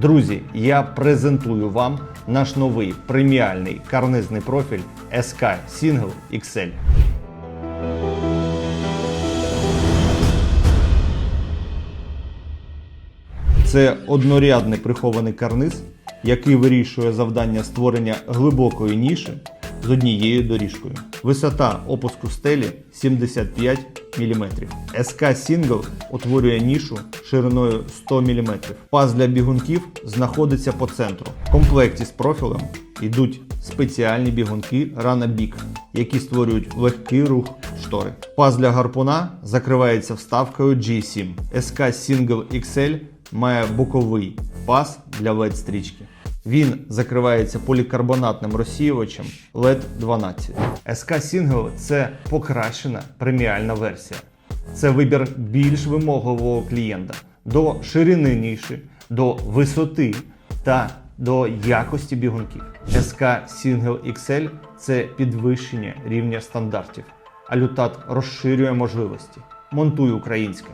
Друзі, я презентую вам наш новий преміальний карнизний профіль SK Single XL. Це однорядний прихований карниз, який вирішує завдання створення глибокої ніші з однією доріжкою. Висота опуску стелі 75 мм. SK Single утворює нішу шириною 100 мм. Паз для бігунків знаходиться по центру. В комплекті з профілем йдуть спеціальні бігунки Big, які створюють легкий рух штори. Паз для гарпуна закривається вставкою G7. SK Single XL має боковий паз для LED стрічки. Він закривається полікарбонатним розсіювачем LED 12. SK Single це покращена преміальна версія. Це вибір більш вимогливого клієнта до ширини ніші, до висоти та до якості бігунків. SK Single XL це підвищення рівня стандартів. А лютат розширює можливості. Монтуй українське.